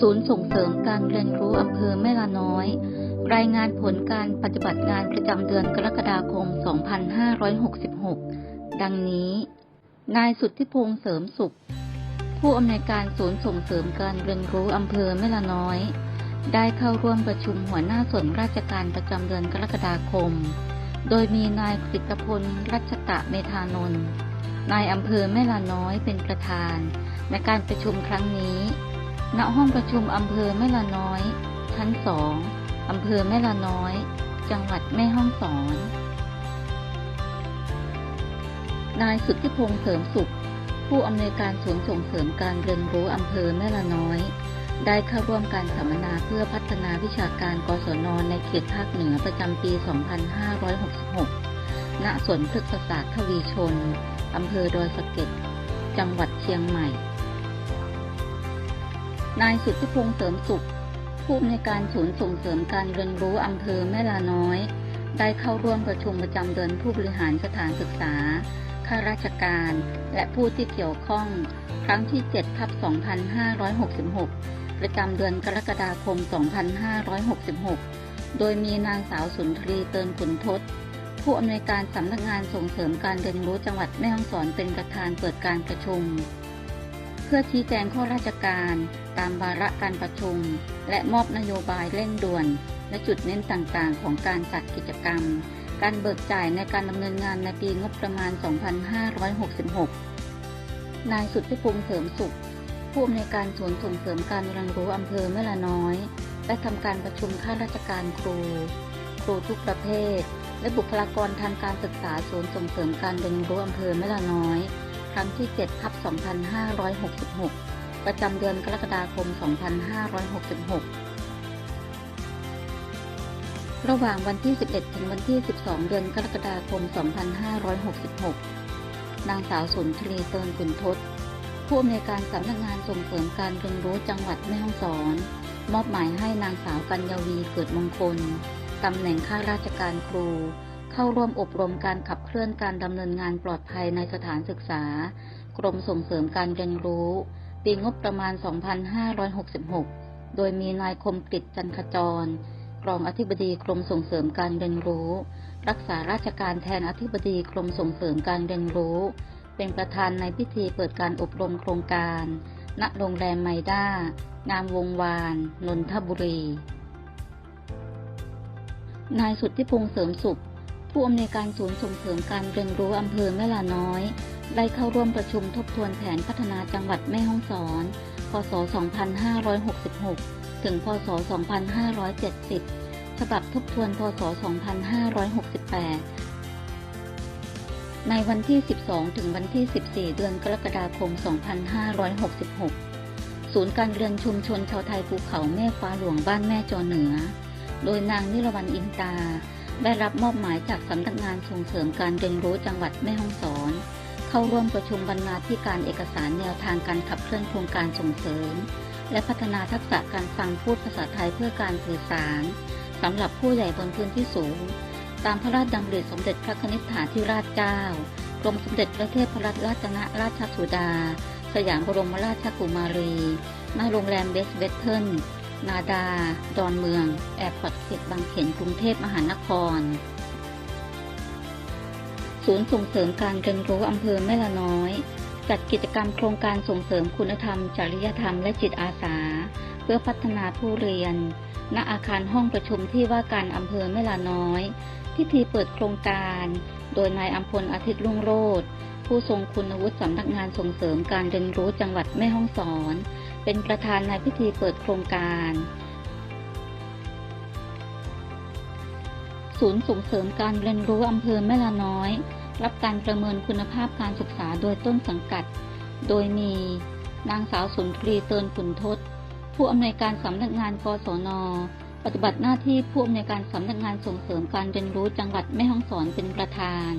ศูนย์ส่งเสริมการเรียนรู้อำเภอแม่ลาน้อย รายงานผลการปฏิบัติงานประจำเดือนกรกฎาคม 2566 ดังนี้ นายสุทธิพงษ์เสริมสุข ผู้อำนวยการศูนย์ส่งเสริมการเรียนรู้อำเภอแม่ลาน้อย ได้เข้าร่วมประชุมหัวหน้าส่วนราชการประจำเดือนกรกฎาคม โดยมีนายกฤตพลรัชตะเมธานนท์นายอำเภอแม่ลาน้อยเป็นประธาน ในการประชุมครั้งนี้ ณห้องประชุมอำเภอแม่ลาน้อย ชั้นสองอำเภอแม่ลาน้อย จังหวัดแม่ฮ่องสอน นายสุทธิพงษ์เสริมสุข ผู้อำนวยการศูนย์ส่งเสริมการเรียนรู้อำเภอแม่ละน้อย ได้เข้าร่วมการสัมมนาเพื่อพัฒนาวิชาการกศนในเขตภาคเหนือประจำปี 2566 ณ สวนพฤกษศาสตร์ทวีชน อำเภอดอยสะเก็ด จังหวัดเชียงใหม่ นายสุทธิพงษ์เสริมสุข ผู้อำนวยการศูนย์ส่งเสริมการเรียนรู้อำเภอแม่ลาน้อย ได้เข้าร่วมประชุมประจำเดือนผู้บริหารสถานศึกษา ข้าราชการ และผู้ที่เกี่ยวข้อง ครั้งที่7ทับ2566 ประจำเดือนกรกฎาคม 2566 โดยมีนางสาวสุนทรีเตินขุนทศผู้อำนวยการสำนักงานส่งเสริมการเรียนรู้จังหวัดแม่ฮ่องสอนเป็นประธานเปิดการประชุม เพื่อชี้แจงข้อราชการตามวาระการประชุม และมอบนโยบายเร่งด่วน และจุดเน้นต่างๆ ของการจัดกิจกรรม การเบิกจ่ายในการดำเนินงานในปีงบประมาณ 2566 นายสุทธิพงษ์เสริมสุข ผู้อำนวยการศูนย์ส่งเสริมการเรียนรู้อำเภอแม่ละน้อยได้ทำการประชุมข้าราชการครู ครูทุกประเภท และบุคลากรทางการศึกษาศูนย์ส่งเสริมการเรียนรู้อำเภอแม่ละน้อย รั้งที่7ทับ2566 ประจำเดือนกรกฎาคม 2566 ระหว่างวันที่ 11 ถึงวันที่ 12 เดือนกรกฎาคม 2566 นางสาวสุนทรีเตินขุนทศผู้อำนวยการสำนักงานส่งเสริมการเรียนรู้จังหวัดแม่ฮ่องสอน มอบหมายให้นางสาวกัญญาวีเกิดมงคลตำแหน่งข้าราชการครู เข้าร่วมอบรมการขับเคลื่อนการดำเนินงานปลอดภัยในสถานศึกษา กรมส่งเสริมการเรียนรู้ ปีงบประมาณ 2566 โดยมีนายคมกฤษจันขจร รองอธิบดีกรมส่งเสริมการเรียนรู้ รักษาราชการแทนอธิบดีกรมส่งเสริมการเรียนรู้ เป็นประธานในพิธีเปิดการอบรมโครงการ ณ โรงแรมไมด้า งามวงวาน นนทบุรีนายสุทธิพงษ์เสริมสุข ผู้อำนวยการศูนย์ส่งเสริมการเรียนรู้อำเภอแม่ลาน้อย ได้เข้าร่วมประชุมทบทวนแผนพัฒนาจังหวัดแม่ฮ่องสอน พศ 2566 ถึง พศ 2570 ฉบับทบทวน พศ 2568 ในวันที่ 12 ถึงวันที่ 14 เดือนกรกฎาคม 2566 ศูนย์การเรียนชุมชนชาวไทยภูเขาแม่ฟ้าหลวงบ้านแม่จอเหนือ โดยนางนิรวรรณอินตา ได้รับมอบหมายจากสำนักงานส่งเสริมการเรียนรู้จังหวัดแม่ฮ่องสอน เข้าร่วมประชุมบรรณาธิการเอกสารแนวทางการขับเคลื่อนโครงการส่งเสริม และพัฒนาทักษะการฟังพูดภาษาไทยเพื่อการสื่อสารสำหรับผู้ใหญ่บนพื้นที่สูง ตามพระราชดำริสมเด็จพระนิษฐาธิราชเจ้ากรมสมเด็จพระเทพรัตนราชนราชสุดา สยามบรมราชกุมารีณโรงแรมเบสเวสเทิร์ นาดา ดอนเมือง แอร์พอร์ตเขตบางเขนกรุงเทพมหานคร ศูนย์ส่งเสริมการเรียนรู้อำเภอแม่ละน้อย จัดกิจกรรมโครงการส่งเสริมคุณธรรม จริยธรรมและจิตอาสา เพื่อพัฒนาผู้เรียน ณ อาคารห้องประชุมที่ว่าการอำเภอแม่ลาน้อย พิธีเปิดโครงการ โดยนายอัมพลอาทิตย์รุ่งโรจน์ผู้ทรงคุณวุฒิสำนักงานส่งเสริมการเรียนรู้จังหวัดแม่ฮ่องสอน เป็นประธานในพิธีเปิดโครงการ ศูนย์ส่งเสริมการเรียนรู้อำเภอแม่ลาน้อย รับการประเมินคุณภาพการศึกษาโดยต้นสังกัด โดยมี นางสาวสุนทรีเตินขุนทศ ผู้อำนวยการสำนักงานกศนปฏิบัติหน้าที่ผู้อำนวยการสำนักงานส่งเสริมการเรียนรู้จังหวัดแม่ฮ่องสอนเป็นประธาน